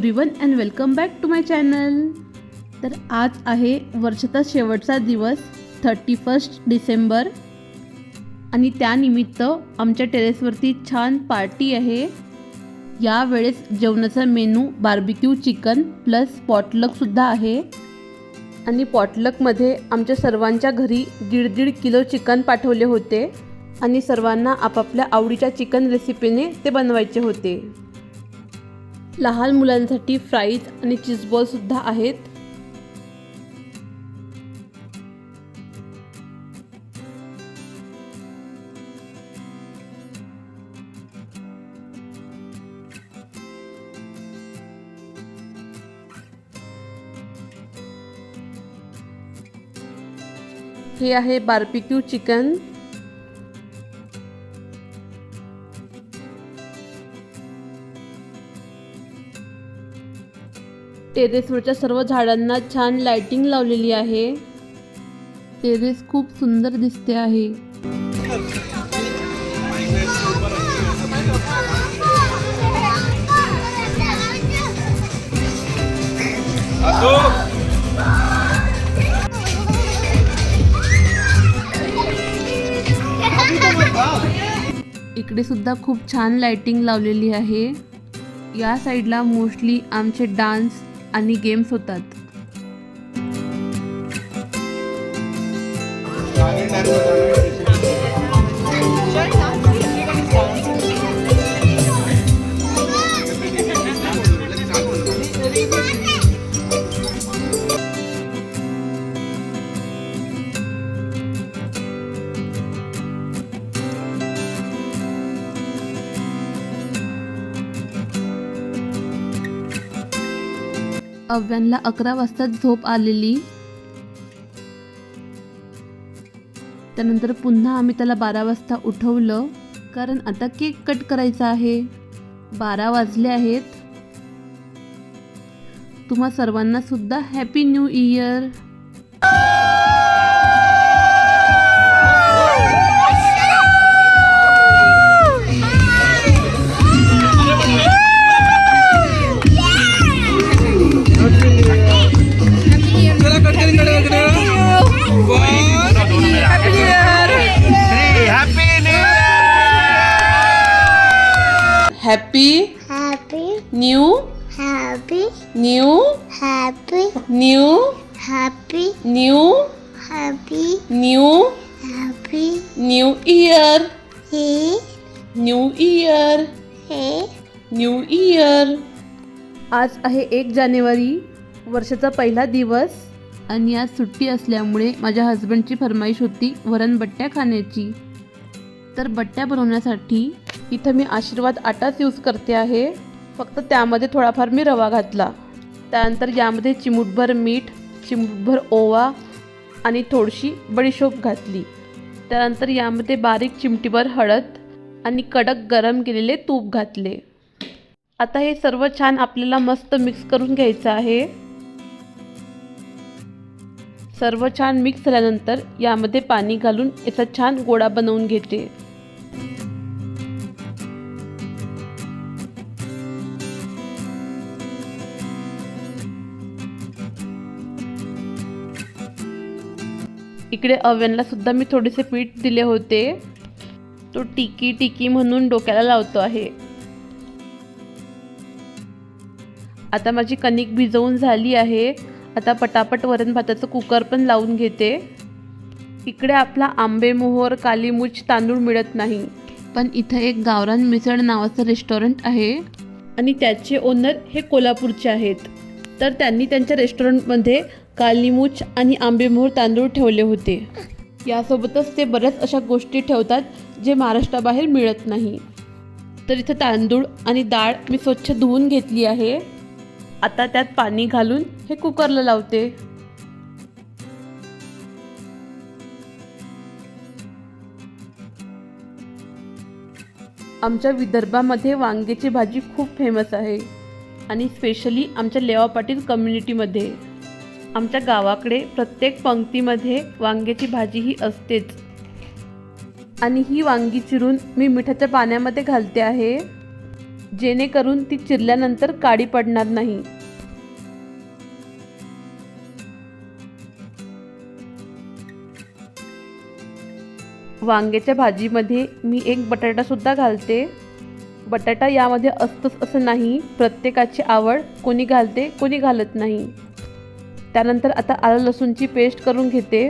Everyone and welcome back to my channel तर आज आहे वर्षाचा शेवटचा दिवस थर्टी फर्स्ट डिसेंबर. आणि त्यानिमित्त आमच्या टेरेसवरती छान पार्टी आहे. यावेळेस जेवणाचा मेनू बार्बिक्यू चिकन प्लस पॉटलकसुद्धा आहे. आणि पॉटलकमध्ये आमच्या सर्वांच्या घरी दीड दीड किलो चिकन पाठवले होते. आणि सर्वांना आपापल्या आवडीच्या चिकन रेसिपीने ते बनवायचे होते. लहान मुलांसाठी फ्राईज आणि चीज सुद्धा आहेत. हे आहे बार्बिक्यू चिकन टेरेसवरच्या सर्व झाडांना छान लाइटिंग लावलेली आहे. टेरेस खूप सुंदर दिसते आहे. इकडे सुद्धा खूप छान लाइटिंग लावलेली आहे. या साईडला मोस्टली आमचे डान्स आणि गेम्स होतात. अव्यांला अकरा वाजता झोप आलेली. त्यानंतर पुन्हा आम्ही त्याला बारा वाजता उठवलं. कारण आता केक कट करायचा आहे. बारा वाजले आहेत. तुम्हा सर्वांना सुद्धा happy new year. New happy, new happy, new happy, new happy, new happy. New year He, new year he, new year आज आहे एक जानेवारी वर्षाचा पहिला दिवस आणि आज सुट्टी असल्यामुळे माझ्या हस्बंडची फरमाईश होती वरण बट्ट्या खाण्याची. तर बट्ट्या बनवण्यासाठी इथं मी आशीर्वाद आटाच यूज करते आहे. फक्त त्यामध्ये थोडाफार मी रवा घातला. त्यानंतर यामध्ये चिमूटभर मीठ चिमूटभर ओवा आणि थोडीशी बडीशोप घातली. त्यानंतर यामध्ये बारीक चिमटीभर हळद आणि कडक गरम केलेले तूप घातले. आता हे सर्व छान आपल्याला मस्त मिक्स करून घ्यायचं आहे. सर्व छान मिक्स झाल्यानंतर यामध्ये पाणी घालून याचा छान गोळा बनवून घेते. इकडे अव्यांना सुद्धा मी थोडेसे पीठ दिले होते. तो टिकी टिकी म्हणून डोक्याला लावतो आहे. आता माझी कणिक भिजवून झाली आहे. आता पटापट वरण भाताचं कुकर पण लावून घेते. इकडे आपला आंबेमोहर कालीमुच तांदूळ मिळत नाही. पण इथं एक गावरान मिसळ नावाचं रेस्टॉरंट आहे. आणि त्याचे ओनर हे कोल्हापूरचे आहेत. तर त्यांनी त्यांच्या रेस्टॉरंटमध्ये कालीमुच आणि आंबेमोहर तांदूळ ठेवले होते. यासोबतच ते बऱ्याच अशा गोष्टी ठेवतात जे महाराष्ट्राबाहेर मिळत नाही. तर इथं तांदूळ आणि डाळ मी स्वच्छ धुवून घेतली आहे. आता त्यात पाणी घालून हे कुकरला लावते. आमच्या विदर्भामध्ये वांग्याची भाजी खूप फेमस आहे. आणि स्पेशली आमच्या लेवा पाटील कम्युनिटीमध्ये आमच्या गावाकडे प्रत्येक पंक्तीमध्ये वांग्याची भाजी ही असतेच. आणि ही वांगी चिरून मी मिठाच्या पाण्यामध्ये घालते आहे. जेणेकरून ती चिरल्यानंतर काळी पडणार नाही. वांग्याच्या भाजीमध्ये मी एक बटाटासुद्धा घालते. बटाटा यामध्ये असतंच असं नाही. प्रत्येकाची आवड कोणी घालते कोणी घालत नाही. त्यानंतर आता आलं लसूणची पेस्ट करून घेते.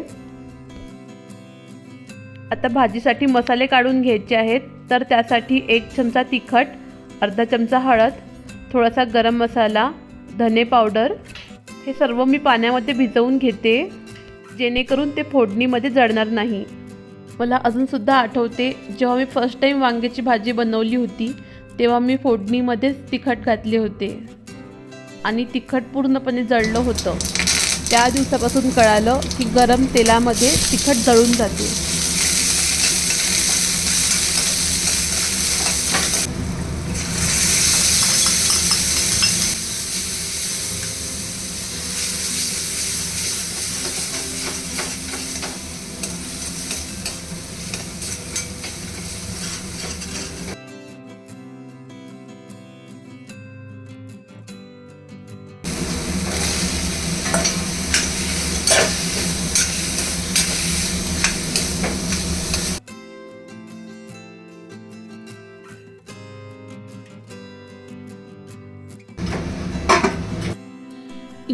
आता भाजीसाठी मसाले काढून घ्यायचे आहेत. तर त्यासाठी एक चमचा तिखट अर्धा चमचा हळद थोडासा गरम मसाला धने पावडर. हे सर्व मी पाण्यामध्ये भिजवून घेते. जेणेकरून ते फोडणीमध्ये जळणार नाही. मला अजूनसुद्धा आठवते जेव्हा मी फर्स्ट टाईम वांग्याची भाजी बनवली होती तेव्हा मी फोडणीमध्येच तिखट घातले होते. आणि तिखट पूर्णपणे जळलं होतं. त्या दिवसापासून कळालं की गरम तेलामध्ये तिखट जळून जाते.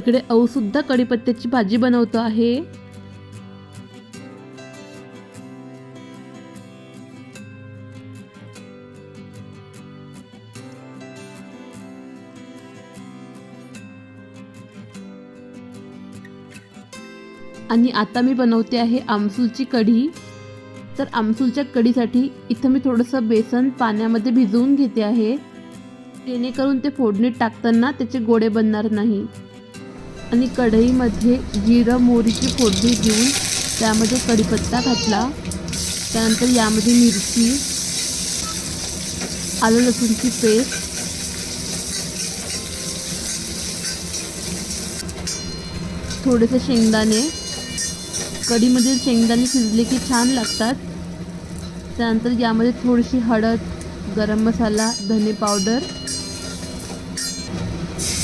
इकडे सुद्धा कढीपत्त्याची भाजी बनवतो आहे. आणि आता मी बनवते आहे आमसूलची कढी. तर आमसूलच्या कढीसाठी इथं मी थोडंसं बेसन पाण्यामध्ये भिजवून घेते आहे. जेणेकरून ते फोडणीत टाकताना त्याचे गोळे बनणार नाही. आणि कढईमध्ये जिरं मोहरीची फोडणी देऊन त्यामध्ये कढीपत्ता घातला. त्यानंतर यामध्ये मिरची आलं लसूणची पेस्ट. थोडेसे शेंगदाणे. कढीमध्ये शेंगदाणे शिजले की छान लागतात. त्यानंतर यामध्ये थोडीशी हळद गरम मसाला धने पावडर.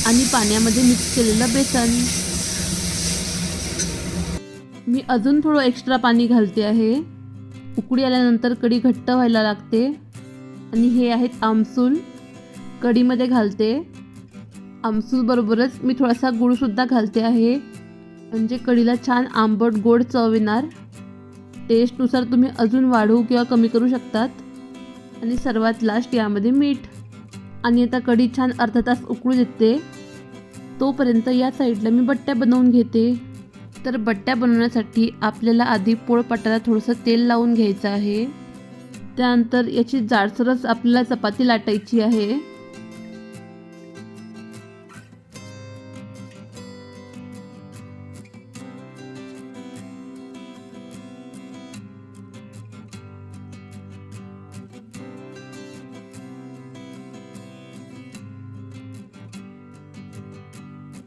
आणि पाण्यामध्ये मिक्स केलेलं बेसन. मी अजून थोडं एक्स्ट्रा पाणी घालते आहे. उकडी आल्यानंतर कढी घट्ट व्हायला लागते. आणि हे आहेत आमसूल. कढीमध्ये घालते. आमसूलबरोबरच मी थोडासा गुळसुद्धा घालते आहे. म्हणजे कढीला छान आंबट गोड चव येणार. टेस्टनुसार तुम्ही अजून वाढवू किंवा कमी करू शकतात. आणि सर्वात लास्ट यामध्ये मीठ. आणि आता कढी छान अर्धा तास उकळू देते. तोपर्यंत या साईडला मी बट्ट्या बनवून घेते. तर बट्ट्या बनवण्यासाठी आपल्याला आधी पोळपाटाला थोडंसं तेल लावून घ्यायचं आहे. त्यानंतर याची जाडसरच आपल्याला चपाती लाटायची आहे.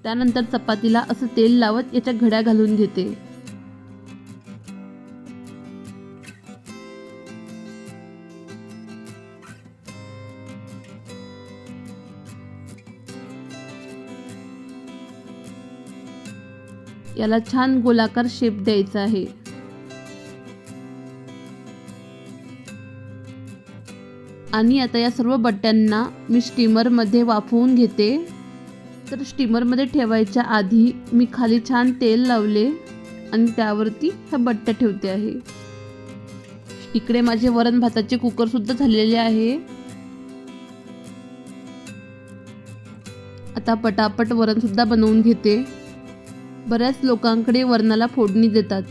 त्यानंतर चपातीला असं तेल लावत याच्या घड्या घालून घेते. याला छान गोलाकार शेप द्यायचा आहे. आणि आता या सर्व बट्ट्यांना मी स्टीमरमध्ये वाफवून घेते. तर स्टीमरमध्ये ठेवायच्या आधी मी खाली छान तेल लावले आणि त्यावरती ह्या बट्ट्या ठेवते आहे. इकडे माझे वरण भाताचे कुकरसुद्धा झालेले आहे. आता पटापट वरणसुद्धा बनवून घेते. बऱ्याच लोकांकडे वरणाला फोडणी देतात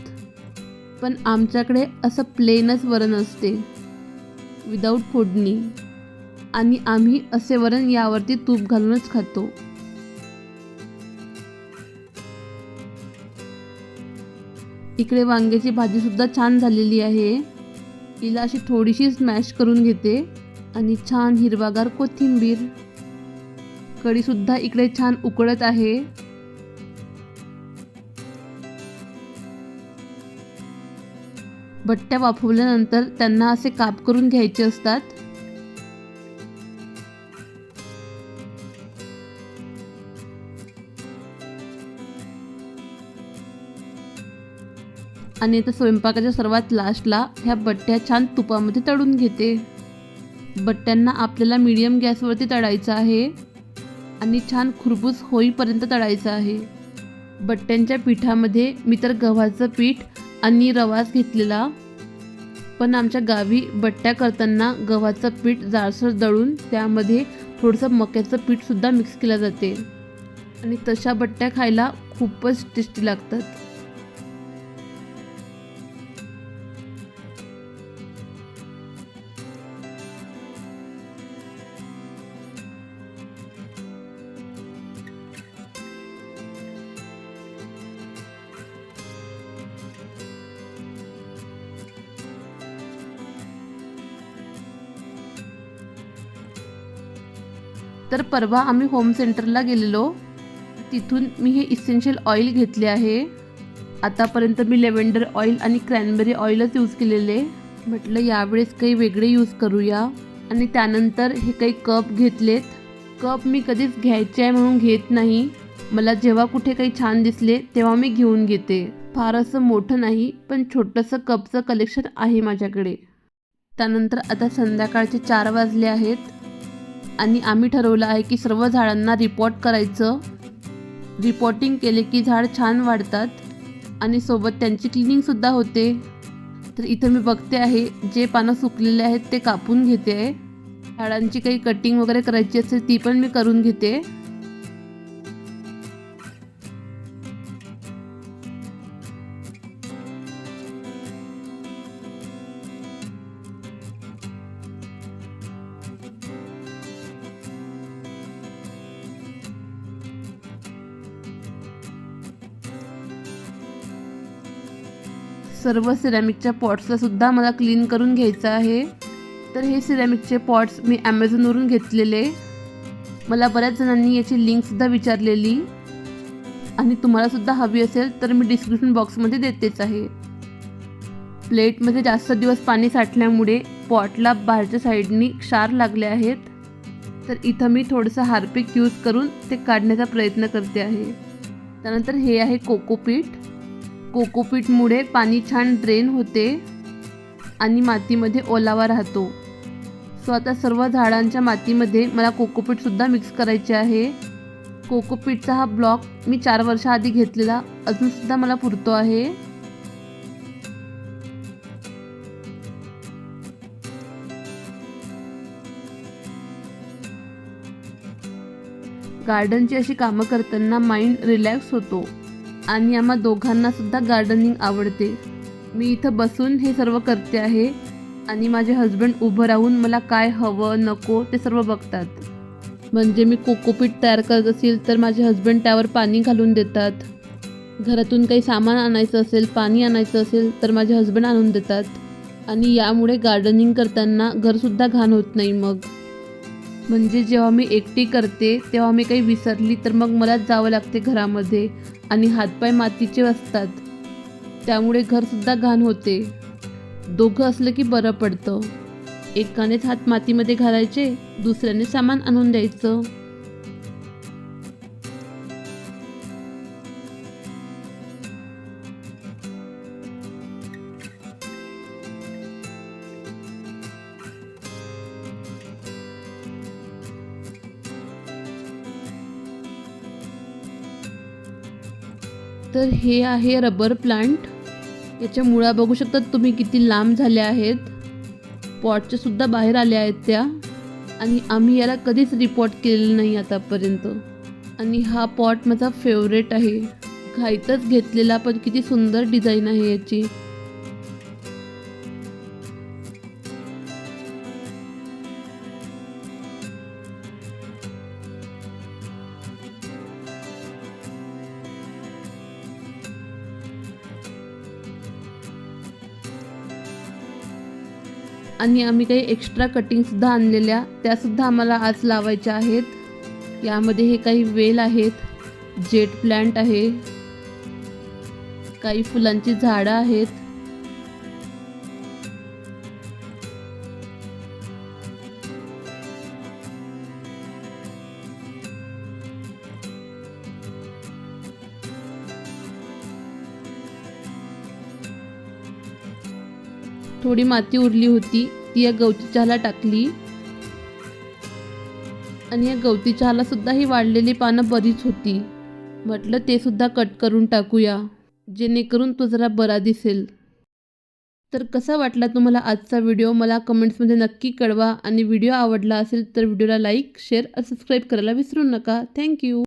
पण आमच्याकडे असं प्लेनच वरण असते विदाऊट फोडणी. आणि आम्ही असे वरण यावरती तूप घालूनच खातो. इकडे वांग्याची भाजी सुद्धा छान झालेली आहे. हिला अशी थोडीशी स्मॅश करून घेते आणि छान हिरवागार कोथिंबीर. कढीसुद्धा इकडे छान उकळत आहे. बट्ट्या वाफवल्यानंतर त्यांना असे काप करून घ्यायचे असतात. आणि आता स्वयंपाकाच्या सर्वात लास्टला ह्या बट्ट्या छान तुपामध्ये तळून घेते. बट्ट्यांना आपल्याला मीडियम गॅसवरती तळायचं आहे आणि छान खुरबूस होईपर्यंत तळायचं आहे. बट्ट्यांच्या पिठामध्ये मी तर गव्हाचं पीठ आणि रवाच घेतलेला पण आमच्या गावी बट्ट्या करताना गव्हाचं पीठ जाडसर दळून त्यामध्ये थोडंसं मक्याचं पीठसुद्धा मिक्स केलं जाते. आणि तशा बट्ट्या खायला खूपच टेस्टी लागतात. परवा आम्ही होम सेंटरला गेलेलो. तिथून मी हे इसेन्शियल ऑइल घेतले आहे. आतापर्यंत मी लेव्हेंडर ऑइल आणि क्रॅनबेरी ऑइलच यूज केलेले. म्हटलं यावेळेस काही वेगळे यूज करूया. आणि त्यानंतर हे काही कप घेतलेत. कप मी कधीच घ्यायचे आहे म्हणून घेत नाही. मला जेव्हा कुठे काही छान दिसले तेव्हा मी घेऊन घेते. फार असं मोठं नाही पण छोटंसं कपचं कलेक्शन आहे माझ्याकडे. त्यानंतर आता संध्याकाळचे चार वाजले आहेत. आणि आम्ही ठरवलं आहे की सर्व झाडांना रिपोर्ट करायचं. रिपोर्टिंग केले की झाड छान वाढतात आणि सोबत त्यांची क्लिनिंगसुद्धा होते. तर इथं मी बघते आहे जे पानं सुकलेले आहेत ते कापून घेते. आहे झाडांची काही कटिंग वगैरे करायची असेल ती पण मी करून घेते. सर्व सिरॅमिकच्या पॉट्सला सुद्धा मला क्लीन करून घ्यायचं आहे. तर हे सिरॅमिकचे पॉट्स मी ॲमेझॉनवरून घेतलेले. मला बऱ्याच जणांनी याची लिंकसुद्धा विचारलेली. आणि तुम्हालासुद्धा हवी असेल तर मी डिस्क्रिप्शन बॉक्समध्ये देतेच आहे. प्लेटमध्ये जास्त दिवस पाणी साठल्यामुळे पॉटला बाहेरच्या साईडनी क्षार लागले आहेत. तर इथं मी थोडंसं हार्पिक यूज करून ते काढण्याचा प्रयत्न करते आहे. त्यानंतर हे आहे कोकोपीट कोकोपीटमुळे पाणी छान ड्रेन होते आणि मातीमध्ये ओलावा राहतो. सो आता सर्व झाडांच्या मातीमध्ये मला कोकोपीटसुद्धा मिक्स करायचे आहे. कोकोपीटचा हा ब्लॉक मी चार वर्षाआधी घेतलेला अजूनसुद्धा मला पुरतो आहे. गार्डनची अशी कामं करताना माइंड रिलॅक्स होतो. आणि आम्हा दोघांना सुद्धा गार्डनिंग आवडते. मी इथं बसून हे सर्व करते आहे आणि माझे हस्बंड उभं राहून मला काय हवं नको ते सर्व बघतात. म्हणजे मी कोकोपीट तयार करत असेल तर माझे हस्बंड त्यावर पाणी घालून देतात. घरातून काही सामान आणायचं असेल पाणी आणायचं असेल तर माझे हस्बंड आणून देतात. आणि यामुळे गार्डनिंग करताना घरसुद्धा घाण होत नाही मग. म्हणजे जेव्हा मी एकटी करते तेव्हा मी काही विसरली तर मग मलाच जावं लागते घरामध्ये आणि हातपाय मातीचे असतात. त्यामुळे घरसुद्धा घाण होते. दोघं असलं की बरं पडतं. एकानेच हात मातीमध्ये घालायचे दुसऱ्याने सामान आणून द्यायचं. तर हे आहे रबर प्लांट. याच्या मुळा बघू शकता तुम्ही किती लांब झाल्या आहेत. पॉटच्या सुद्धा बाहेर आल्या आहेत त्या. आणि आम्ही याला कधीच रिपोर्ट केलेलं नाही आतापर्यंत. आणि हा पॉट माझा फेवरेट आहे. घाईतच घेतलेला पण किती सुंदर डिझाईन आहे याची. आणि आम्ही काही एक्स्ट्रा कटिंगसुद्धा आणलेल्या त्यासुद्धा आम्हाला आज लावायच्या आहेत. यामध्ये हे काही वेल आहेत जेट प्लॅन्ट आहे काही फुलांची झाडं आहेत. थोडी माती उरली होती. ती या गवती चहाला टाकली. आणि या गवती चहाला सुद्धा ही वाढलेली पानं बरीच होती. म्हटलं ते सुद्धा कट करून टाकूया. जेणेकरून तो जरा बरा दिसेल. तर कसा वाटला तुम्हाला आजचा व्हिडिओ? मला कमेंट्समध्ये नक्की कळवा. आणि व्हिडिओ आवडला असेल तर व्हिडिओला लाईक शेअर सबस्क्राईब करायला विसरू नका. थँक्यू